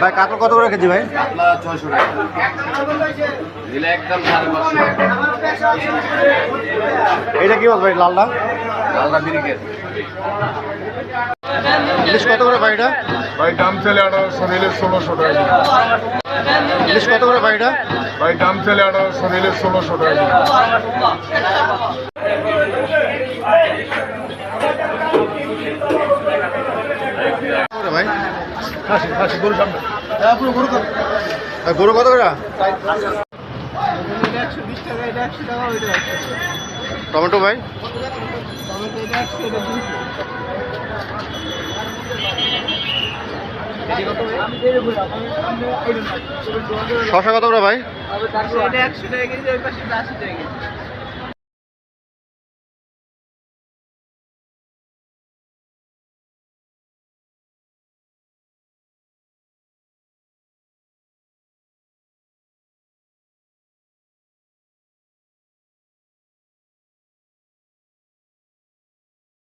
ভাই কাতল কত করে কেজি ভাই? আপনার ছয়শো টাকা দিলে একদম সাড়ে পাঁচশো এটা কি মাছ ভাই লালটা আলাদা বিরিকেট ইলিশ কত করে ভাই এটা? ভাই দাম চলে আঠারোশো নিলে ষোলোশো টাকা ইলিশ কত করে ভাই এটা? ভাই দাম চলে আঠারোশো নিলে ষোলোশো টাকা কত করে ভাই? গরু সামনে। ভাই, গরু কত করে টমেটো ভাই? শশা কত করে ভাই? এটা একশো টাকা কেজি ওই পাশে আশি টাকা কেজি।